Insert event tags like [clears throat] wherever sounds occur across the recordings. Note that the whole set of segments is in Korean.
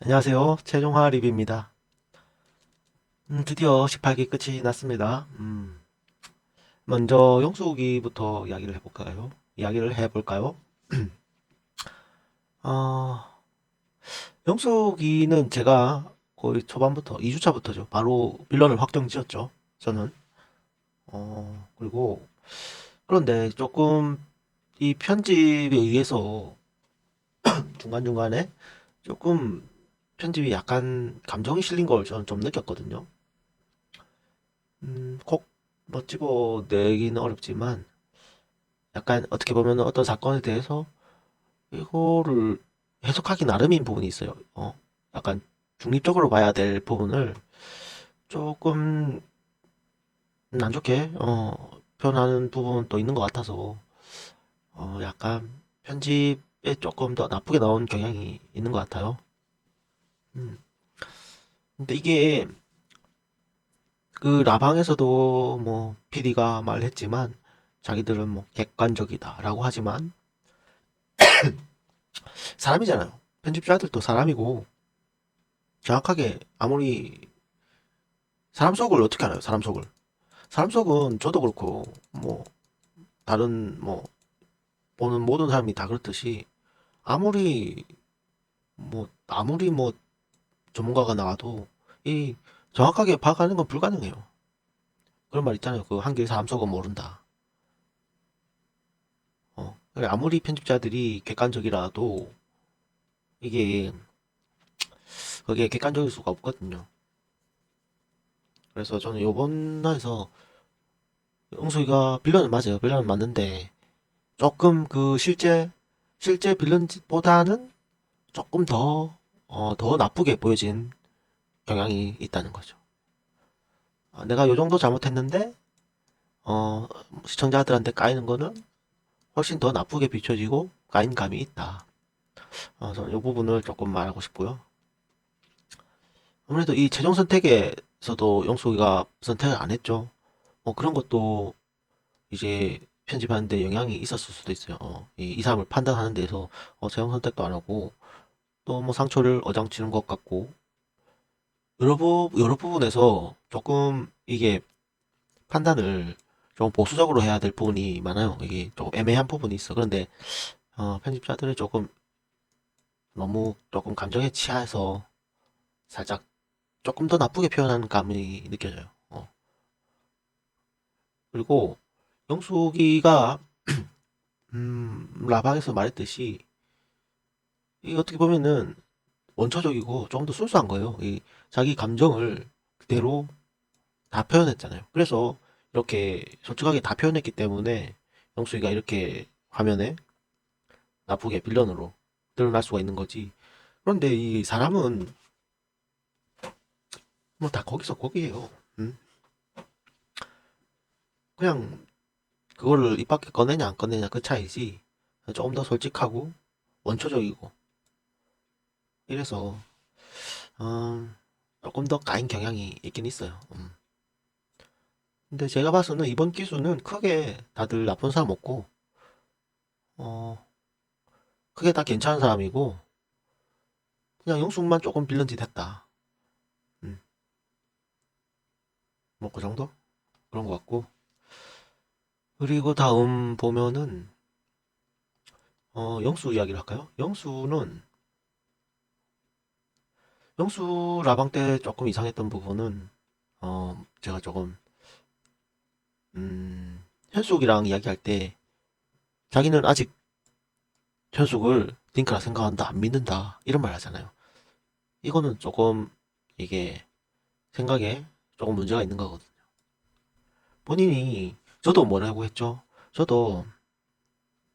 안녕하세요. 최종화 리뷰입니다. 음, 드디어 18기 끝이 났습니다. 음, 먼저 영수기부터 이야기를 해볼까요? 이야기를 해볼까요? [clears throat] 어, 영수기는 제가 거의 초반부터, 2주차부터죠. 바로 빌런을 확정 지었죠. 저는. 어, 그리고, 그런데 조금 이 편집에 의해서 [clears throat] 중간중간에 조금 편집이 약간 감정이 실린 걸 저는 좀 느꼈거든요. 음, 꼭뭐 집어내기는 어렵지만 약간 어떻게 보면 어떤 사건에 대해서 이거를 해석하기 나름인 부분이 있어요. 어, 약간 중립적으로 봐야 될 부분을 조금 안 좋게 어, 표현하는 부분도 있는 것 같아서 어, 약간 편집에 조금 더 나쁘게 나온 경향이 있는 것 같아요. 음. 근데 이게 그 라방에서도 뭐 PD가 말했지만 자기들은 뭐 객관적이다라고 하지만 [coughs] 사람이잖아요. 편집자들도 사람이고 정확하게 아무리 사람 속을 어떻게 알아요? 사람 속을. 사람 속은 저도 그렇고 뭐 다른 뭐 보는 모든 사람이 다 그렇듯이 아무리 뭐 아무리 뭐 전문가가 나와도 이 정확하게 파악하는 건 불가능해요. 그런 말 있잖아요. 그 한길 사람 속은 모른다. 어, 그래, 아무리 편집자들이 객관적이라도 이게 그게 객관적일 수가 없거든요. 그래서 저는 요번 날에서 응수이가 빌런은 맞아요. 빌런은 맞는데 조금 그 실제 실제 빌런보다는 조금 더 어, 더 나쁘게 보여진 경향이 있다는 거죠. 아, 내가 요 정도 잘못했는데, 어, 시청자들한테 까이는 거는 훨씬 더 나쁘게 비춰지고 까인 감이 있다. 어, 저는 이 부분을 조금 말하고 싶고요. 아무래도 이 최종 선택에서도 영숙이가 선택을 안 했죠. 뭐 그런 것도 이제 편집하는데 영향이 있었을 수도 있어요. 어, 이, 이 사람을 판단하는 데서 어, 최종 선택도 안 하고 또뭐 상처를 어장치는 것 같고 여러 부, 여러 부분에서 조금 이게 판단을 좀 보수적으로 해야 될 부분이 많아요. 이게 조금 애매한 부분이 있어. 그런데 어, 편집자들이 조금 너무 조금 감정에 취해서 살짝 조금 더 나쁘게 표현하는 감이 느껴져요. 어. 그리고 영숙이가 [clears throat] 음, 라방에서 말했듯이 이 어떻게 보면은 원초적이고 조금 더 순수한 거예요. 이 자기 감정을 그대로 다 표현했잖아요. 그래서 이렇게 솔직하게 다 표현했기 때문에 영수이가 이렇게 화면에 나쁘게 빌런으로 드러날 수가 있는 거지. 그런데 이 사람은 뭐 다 거기서 거기에요. 음? 그냥 그거를 입 밖에 꺼내냐 안 꺼내냐 그 차이지. 조금 더 솔직하고 원초적이고 이래서 음, 조금 더 까인 경향이 있긴 있어요. 음. 근데 제가 봐서는 이번 기수는 크게 다들 나쁜 사람 없고, 어, 크게 다 괜찮은 사람이고, 그냥 영숙만 조금 빌런 짓 했다. 음. 뭐, 그 정도? 그런 것 같고. 그리고 다음 보면은, 어, 영수 이야기를 할까요? 영수는, 영수 라방 때 조금 이상했던 부분은, 어, 제가 조금, 음, 현숙이랑 이야기할 때, 자기는 아직 현숙을 딩크라 생각한다, 안 믿는다, 이런 말 하잖아요. 이거는 조금, 이게, 생각에 조금 문제가 있는 거거든요. 본인이, 저도 뭐라고 했죠? 저도,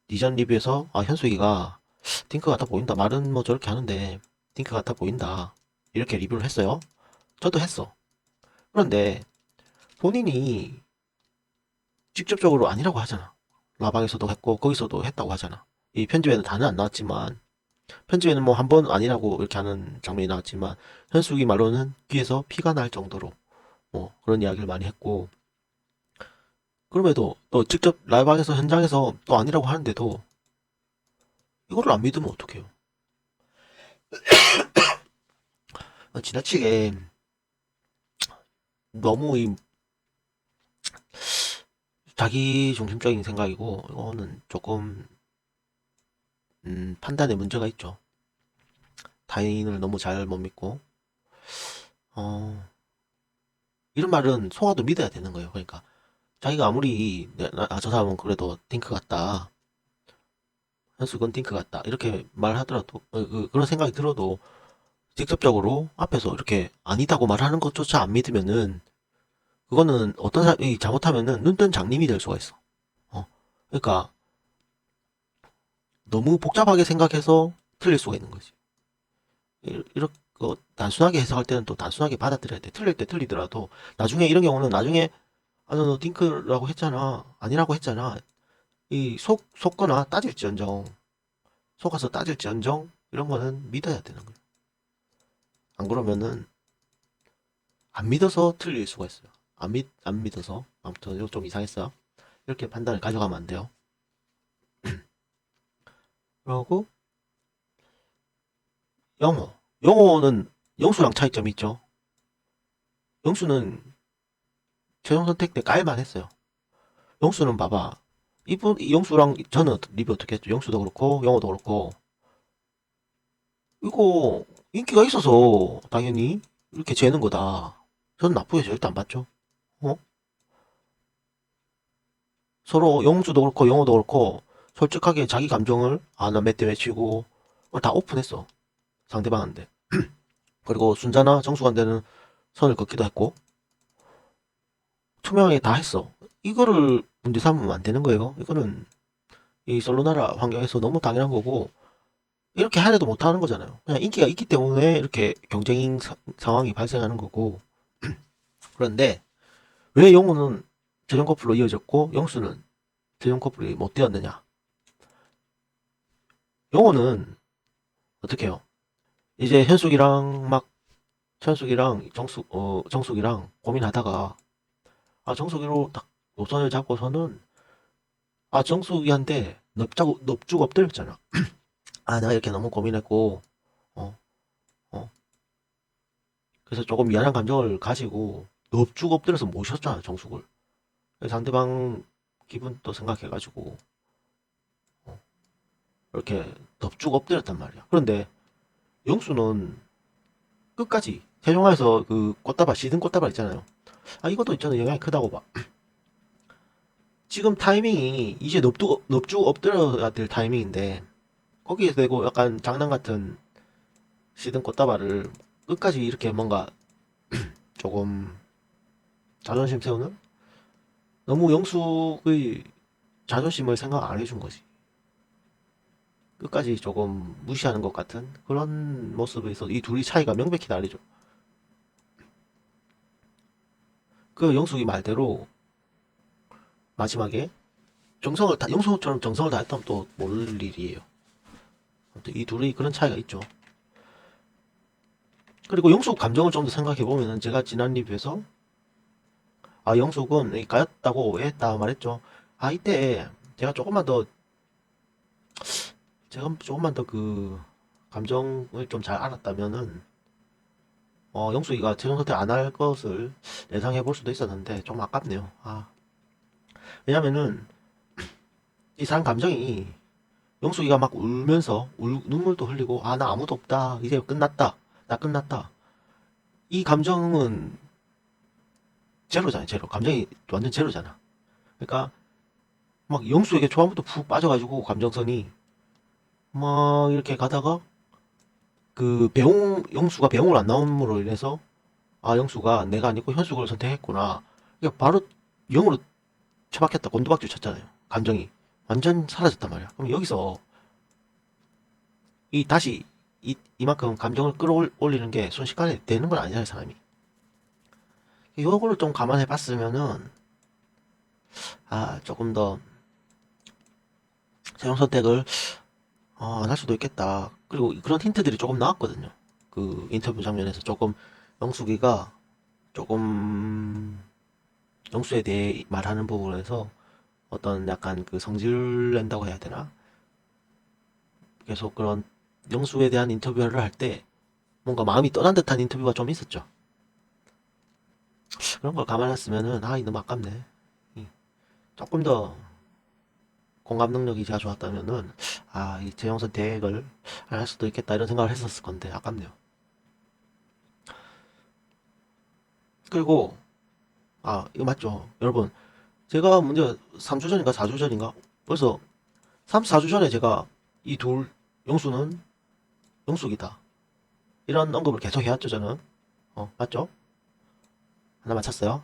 이전 리뷰에서, 아, 현숙이가, 딩크 같아 보인다. 말은 뭐 저렇게 하는데, 딩크 같아 보인다. 이렇게 리뷰를 했어요. 저도 했어. 그런데, 본인이, 직접적으로 아니라고 하잖아. 라방에서도 했고 거기서도 했다고 하잖아. 이 편집에는 다는 안 나왔지만 편집에는 뭐 한 번 아니라고 이렇게 하는 장면이 나왔지만 현숙이 말로는 귀에서 피가 날 정도로 뭐 그런 이야기를 많이 했고 그럼에도 또 직접 라방에서 현장에서 또 아니라고 하는데도 이거를 안 믿으면 어떡해요? 어, 지나치게 너무 이 자기 중심적인 생각이고 이거는 조금 음, 판단에 문제가 있죠. 타인을 너무 잘 못 믿고 어, 이런 말은 속아도 믿어야 되는 거예요. 그러니까 자기가 아무리 아, 저 사람은 그래도 딩크 같다. 현숙은 딩크 같다. 이렇게 말하더라도 어, 그, 런 생각이 들어도 직접적으로 앞에서 이렇게 아니다고 말하는 것조차 안 믿으면은 그거는 어떤 사람이 잘못하면은 눈뜬 장님이 될 수가 있어. 어. 그러니까 너무 복잡하게 생각해서 틀릴 수가 있는 거지. 이- 이렇게 어, 단순하게 해석할 때는 또 단순하게 받아들여야 돼. 틀릴 때 틀리더라도 나중에 이런 경우는 나중에 아, 너, 너 딩크라고 했잖아. 아니라고 했잖아. 이 속, 속거나 따질지언정, 속아서 따질지언정, 이런 거는 믿어야 되는 거예요. 안 그러면은, 안 믿어서 틀릴 수가 있어요. 안 믿, 안 믿어서. 아무튼, 이거 좀 이상했어. 이렇게 판단을 가져가면 안 돼요. [clears throat] 그러고, 영호. 영호는 영수랑 차이점이 있죠. 영수는 최종 선택 때 깔만 했어요. 영수는 봐봐. 이분, 이 영수랑 저는 리뷰 어떻게 했죠? 영수도 그렇고, 영호도 그렇고. 이거 인기가 있어서 당연히 이렇게 재는 거다. 저는 나쁘게 절대 안 봤죠. 어? 서로 영수도 그렇고, 영호도 그렇고, 솔직하게 자기 감정을, 아, 나 몇 대 외치고, 다 오픈했어. 상대방한테. [clears throat] 그리고 순자나 정수관대는 선을 긋기도 했고, 투명하게 다 했어. 이거를 문제 삼으면 안 되는 거예요. 이거는 이 솔로나라 환경에서 너무 당연한 거고 이렇게 하려도 못 하는 거잖아요. 그냥 인기가 있기 때문에 이렇게 경쟁 사- 상황이 발생하는 거고 [clears throat] 그런데 왜 영우는 최종 커플로 이어졌고 영수는 최종 커플이 못 되었느냐? 영우는 어떻게 해요? 이제 현숙이랑 막 현숙이랑 정숙 어 정숙이랑 고민하다가 아 정숙이로 딱 노선을 잡고서는 아 정숙이한테 넙자고 넙죽 엎드렸잖아. [clears throat] 아 내가 이렇게 너무 고민했고 어 어. 그래서 조금 미안한 감정을 가지고 넙죽 엎드려서 모셨잖아 정숙을. 그래서 상대방 기분도 생각해가지고 어, 이렇게 넙죽 엎드렸단 말이야. 그런데 영수는 끝까지 세종화에서 그 꽃다발 시든 꽃다발 있잖아요. 아 이것도 저는 영향이 크다고 봐. 지금 타이밍이 이제 넙죽, 넙죽 엎드려야 될 타이밍인데 거기에 대고 약간 장난 같은 시든 꽃다발을 끝까지 이렇게 뭔가 [clears throat] 조금 자존심 세우는 너무 영숙의 자존심을 생각 안 해준 거지. 끝까지 조금 무시하는 것 같은 그런 모습에서 이 둘이 차이가 명백히 다르죠. 그 영숙이 말대로 마지막에 정성을 다 영숙처럼 정성을 다했다면 또 모를 일이에요. 이 둘이 그런 차이가 있죠. 그리고 영숙 감정을 좀 더 생각해 보면은 제가 지난 리뷰에서 아 영숙은 왜 했다 말했죠. 아 이때 제가 조금만 더 제가 조금만 더 그 감정을 좀 잘 알았다면은 어 영숙이가 최종 선택 안 할 것을 예상해 볼 수도 있었는데 좀 아깝네요. 아 왜냐면은 [clears throat] 이 사람 감정이 영숙이가 막 울면서 울, 눈물도 흘리고 아 나 아무도 없다. 이제 끝났다. 나 끝났다. 이 감정은 제로잖아요 제로. 감정이 완전 제로잖아. 그러니까 막 영숙에게 초반부터 푹 빠져가지고 감정선이 막 이렇게 가다가 그 배웅 영수가 배웅을 안 나옴으로 인해서 아 영수가 내가 아니고 현숙을 선택했구나. 그러니까 바로 영으로 처박혔다. 곤두박질 쳤잖아요 감정이 완전 사라졌단 말이야. 그럼 여기서 이 다시 이, 이만큼 감정을 끌어올리는 게 순식간에 되는 건 아니잖아요 사람이. 요거를 좀 감안해 봤으면은 아 조금 더 최종 선택을 어, 안할 수도 있겠다. 그리고 그런 힌트들이 조금 나왔거든요. 그 인터뷰 장면에서 조금 영숙이가 조금 영수에 대해 말하는 부분에서 어떤 약간 그 성질 낸다고 해야 되나? 계속 그런 영수에 대한 인터뷰를 할 때 뭔가 마음이 떠난 듯한 인터뷰가 좀 있었죠. 그런 걸 감안했으면은 아, 이 너무 아깝네. 이, 조금 더 공감 능력이 제가 좋았다면은 아, 이 재영선 대액을 안 할 수도 있겠다 이런 생각을 했었을 건데 아깝네요. 그리고 아, 이거 맞죠? 여러분, 제가 문제 3주 전인가 4주 전인가 벌써 3, 4주 전에 제가 이 둘 영수는 영숙이다. 이런 언급을 계속 해왔죠, 저는. 어, 맞죠? 하나 맞췄어요.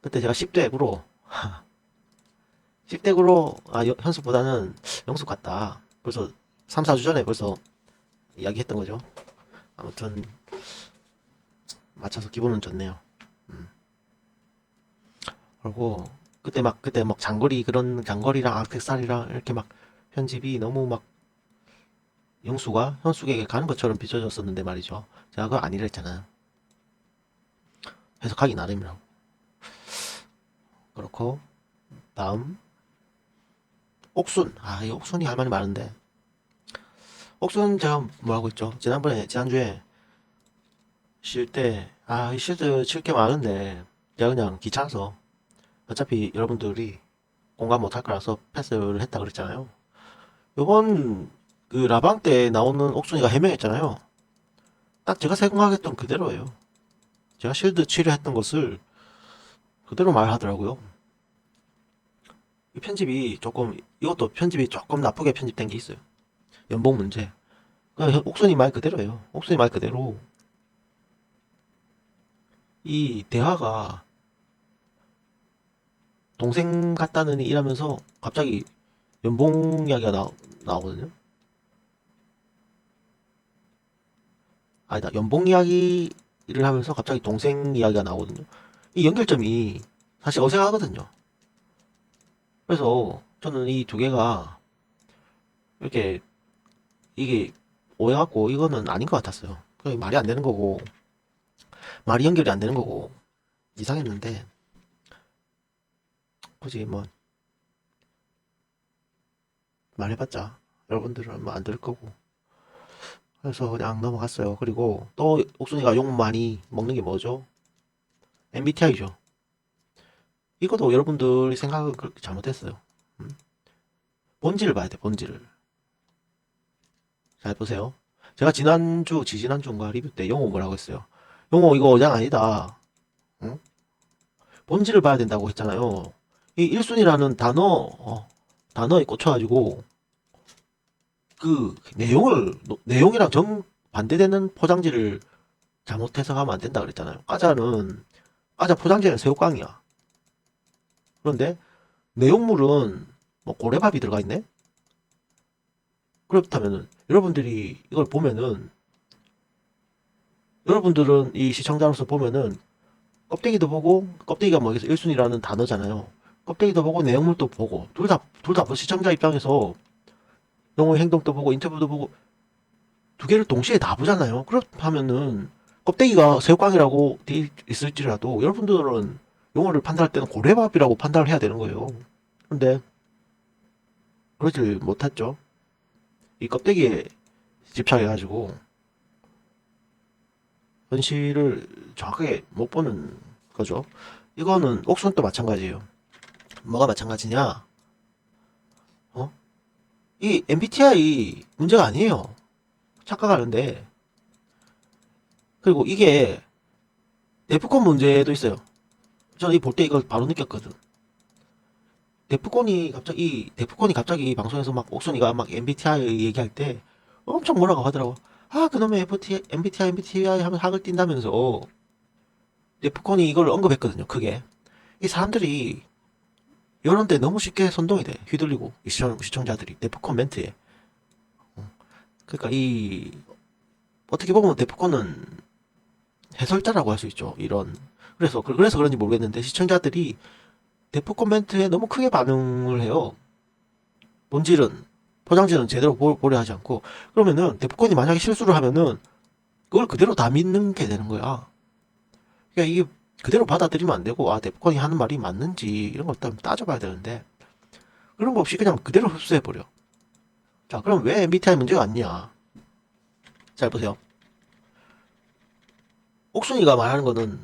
그때 제가 10대구로 10대구로 [laughs] 아, 여- 현숙보다는 영숙 같다. 벌써 3, 4주 전에 벌써 이야기했던 거죠. 아무튼 맞춰서 기분은 좋네요. 음. 그리고 그때 막 그때 막 장거리 그런 장거리랑 악세사리랑 이렇게 막 편집이 너무 막 영수가 현숙에게 가는 것처럼 비춰졌었는데 말이죠. 제가 그거 아니라 했잖아요. 해석하기 나름이라고. 그렇고 다음 옥순. 아, 이 옥순이 할 말이 많은데. 옥순 제가 뭐 하고 있죠? 지난번에 지난주에 쉴 때, 아, 쉴 때 칠 게 많은데 제가 그냥 귀찮아서 어차피 여러분들이 공감 못할 거라서 패스를 했다 그랬잖아요. 요번 그 라방 때 나오는 옥순이가 해명했잖아요. 딱 제가 생각했던 그대로예요. 제가 실드 치료했던 것을 그대로 말하더라고요. 이 편집이 조금 이것도 편집이 조금 나쁘게 편집된 게 있어요. 연봉 문제. 그냥 옥순이 말 그대로예요. 옥순이 말 그대로 이 대화가 동생 같다느니 이러면서 갑자기 연봉 이야기가 나, 나오거든요. 아니다. 연봉 이야기를 하면서 갑자기 동생 이야기가 나오거든요. 이 연결점이 사실 어색하거든요. 그래서 저는 이 두 개가 이렇게 이게 오해갖고 이거는 아닌 것 같았어요. 말이 안 되는 거고 말이 연결이 안 되는 거고 이상했는데 굳이 뭐 말해봤자 여러분들은 뭐 안 들을 거고 그래서 그냥 넘어갔어요. 그리고 또 옥순이가 욕 많이 먹는 게 뭐죠? MBTI죠. 이것도 여러분들이 생각을 그렇게 잘못했어요. 음? 본질을 봐야 돼, 본질을. 잘 보세요. 제가 지난주, 지지난주인가 리뷰 때 영호 뭐라고 했어요? 영호 이거 어장 아니다. 응? 본질을 봐야 된다고 했잖아요. 이 1순위라는 단어, 어, 단어에 꽂혀가지고 그 내용을, 노- 내용이랑 정 반대되는 포장지를 잘못 해석하면 안 된다 그랬잖아요. 과자는, 과자 포장지는 새우깡이야. 그런데 내용물은 뭐 고래밥이 들어가 있네? 그렇다면은 여러분들이 이걸 보면은 여러분들은 이 시청자로서 보면은 껍데기도 보고 껍데기가 뭐 여기서 1순위라는 단어잖아요. 껍데기도 보고 내용물도 보고 둘 다 둘다 시청자 입장에서 영호의 행동도 보고 인터뷰도 보고 두 개를 동시에 다 보잖아요. 그렇다면은 껍데기가 새우깡이라고 돼 있을지라도 여러분들은 영어를 판단할 때는 고래밥이라고 판단을 해야 되는 거예요. 근데 그러질 못했죠. 이 껍데기에 집착해가지고 현실을 정확하게 못 보는 거죠. 이거는 옥순도 마찬가지예요. 뭐가 마찬가지냐? 어? 이 MBTI 문제가 아니에요. 착각하는데 그리고 이게 데프콘 문제도 있어요. 저는 이 볼 때 이걸 바로 느꼈거든. 데프콘이 갑자기 이 데프콘이 갑자기 방송에서 막 옥순이가 막 MBTI 얘기할 때 엄청 뭐라고 하더라고. 아 그놈의 MBTI, MBTI, MBTI 하면 학을 띈다면서 데프콘이 이걸 언급했거든요. 크게 이 사람들이 이런 데 너무 쉽게 선동이 돼 휘둘리고 이 시청, 시청자들이 데프콘 멘트에 어. 그러니까 이 어떻게 보면 데프콘은 해설자라고 할 수 있죠. 이런 그래서 그- 그래서 그런지 모르겠는데 시청자들이 대포 코멘트에 너무 크게 반응을 해요. 본질은 포장지는 제대로 보, 보려 하지 않고 그러면은 대포콘이 만약에 실수를 하면은 그걸 그대로 다 믿는 게 되는 거야. 그러니까 이게 그대로 받아들이면 안 되고 아 대포콘이 하는 말이 맞는지 이런 걸 일단 따져봐야 되는데 그런 거 없이 그냥 그대로 흡수해 버려. 자 그럼 왜 MBTI 문제가 아니냐? 잘 보세요. 옥순이가 말하는 거는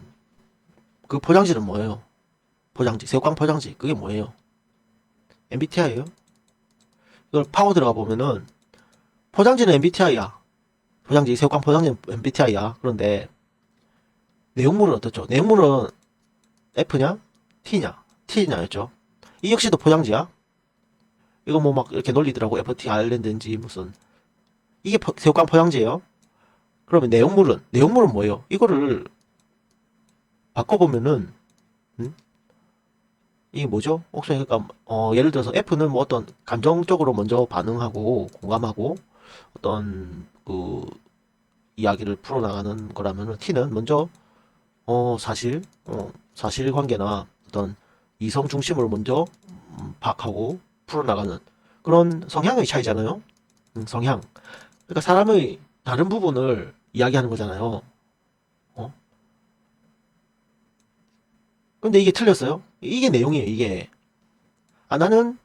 그 포장지는 뭐예요? 포장지, 새우깡 포장지. 그게 뭐예요? MBTI예요? 이걸 파고 들어가 보면은 포장지는 MBTI야. 포장지, 새우깡 포장지는 MBTI야. 그런데 내용물은 어떻죠? 내용물은 F냐? T냐? T냐였죠? 이 역시도 포장지야? 이거 뭐 막 이렇게 논리더라고. FT 아일랜드인지 무슨. 이게 포- 새우깡 포장지예요? 그러면 내용물은, 내용물은 뭐예요? 이거를 바꿔보면은, 음? 이게 뭐죠? 혹시 그러니까, 어, 예를 들어서 F는 뭐 어떤 감정적으로 먼저 반응하고 공감하고 어떤 그 이야기를 풀어나가는 거라면은 T는 먼저 어, 사실, 어, 사실 관계나 어떤 이성 중심으로 먼저 음, 파악하고 풀어나가는 그런 성향의 차이잖아요. 음, 성향. 그러니까 사람의 다른 부분을 이야기하는 거잖아요. 어? 근데 이게 틀렸어요? 이게 내용이에요, 이게. 아, 나는,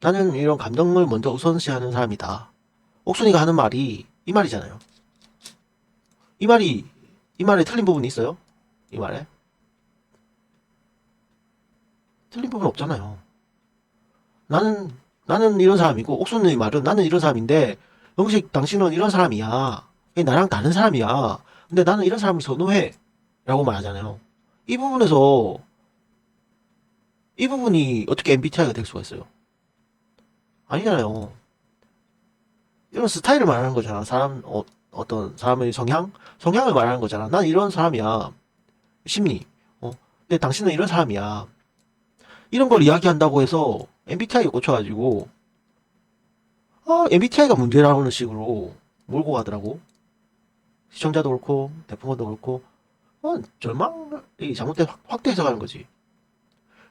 나는 이런 감정을 먼저 우선시하는 사람이다. 옥순이가 하는 말이 이 말이잖아요. 이 말이, 이 말에 틀린 부분이 있어요? 이 말에? 틀린 부분 없잖아요. 나는, 나는 이런 사람이고, 옥순이의 말은 나는 이런 사람인데, 영식, 당신은 이런 사람이야. 나랑 다른 사람이야. 근데 나는 이런 사람을 선호해. 라고 말하잖아요. 이 부분에서, 이 부분이 어떻게 MBTI가 될 수가 있어요? 아니잖아요. 이런 스타일을 말하는 거잖아. 사람, 어, 어떤 사람의 성향? 성향을 말하는 거잖아. 난 이런 사람이야. 심리. 어. 근데 당신은 이런 사람이야. 이런 걸 이야기한다고 해서 MBTI에 꽂혀가지고, 아, MBTI가 문제라는 식으로 몰고 가더라고. 시청자도 그렇고, 대표님도 그렇고, 어, 절망이 잘못된 확- 확대 해석하는 거지.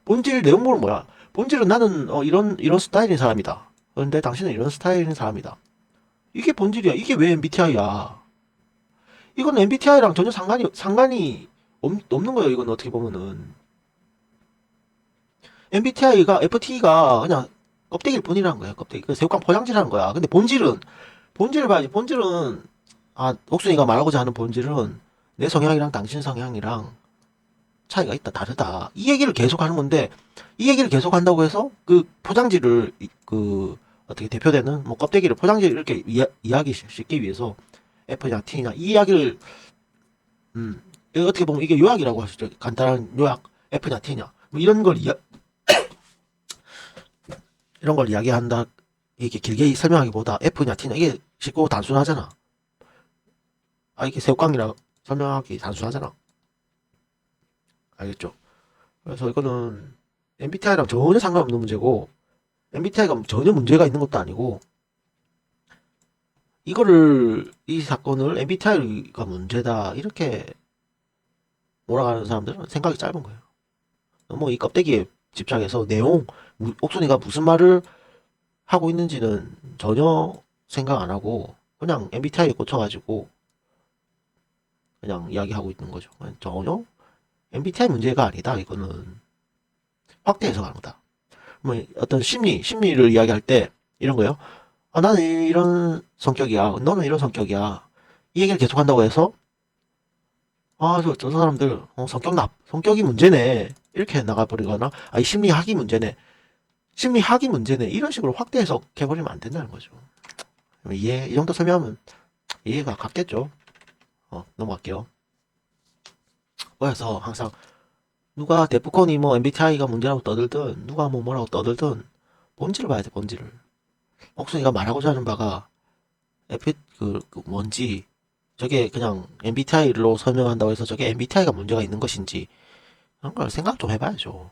본질 내용물은 뭐야? 본질은 나는 어, 이런 이런 스타일인 사람이다. 그런데 당신은 이런 스타일인 사람이다. 이게 본질이야. 이게 왜 MBTI야? 이건 MBTI랑 전혀 상관이 상관이 없, 없는 거예요. 이건 어떻게 보면은 MBTI가 FT가 그냥 껍데기일 뿐이라는 거야. 껍데기. 그 새우깡 포장지라는 거야. 근데 본질은 본질을 봐야지. 본질은 아 옥순이가 말하고자 하는 본질은 내 성향이랑 당신 성향이랑 차이가 있다, 다르다. 이 얘기를 계속 하는 건데, 이 얘기를 계속 한다고 해서, 그 포장지를, 이- 그, 어떻게 대표되는, 뭐, 껍데기를 포장지를 이렇게 이야, 이야 기 쉽기 위해서, F냐, T냐, 이 이야기를, 음, 어떻게 보면 이게 요약이라고 있죠. 간단한 요약, F냐, T냐. 뭐, 이런 걸 이야, [coughs] 이런 걸 이야기한다, 이렇게 길게 설명하기보다 F냐, T냐, 이게 쉽고 단순하잖아. 아, 이게 새우깡이라 설명하기 단순하잖아. 알겠죠? 그래서 이거는 MBTI랑 전혀 상관없는 문제고 MBTI가 전혀 문제가 있는 것도 아니고 이거를 이 사건을 MBTI가 문제다 이렇게 몰아가는 사람들은 생각이 짧은 거예요. 너무 이 껍데기에 집착해서 내용 무- 옥순이가 무슨 말을 하고 있는지는 전혀 생각 안 하고 그냥 MBTI에 꽂혀가지고 그냥 이야기하고 있는 거죠. 전혀 MBTI 문제가 아니다. 이거는 확대 해석하는 거다. 뭐 어떤 심리, 심리를 이야기할 때 이런 거요. 아, 나는 이런 성격이야. 너는 이런 성격이야. 이 얘기를 계속 한다고 해서 아, 저, 저 사람들 어, 성격 나, 성격이 문제네. 이렇게 나가버리거나 아, 이 심리학이 문제네. 심리학이 문제네. 이런 식으로 확대 해석해버리면 안 된다는 거죠. 이해, 이 정도 설명하면 이해가 갔겠죠. 어, 넘어갈게요. 그래서 항상 누가 데프콘이 뭐 MBTI가 문제라고 떠들든 누가 뭐 뭐라고 떠들든 본질을 봐야 돼 본질을 옥순이가 말하고자 하는 바가 F 그, 그 뭔지 저게 그냥 MBTI로 설명한다고 해서 저게 MBTI가 문제가 있는 것인지 그런 걸 생각 좀 해봐야죠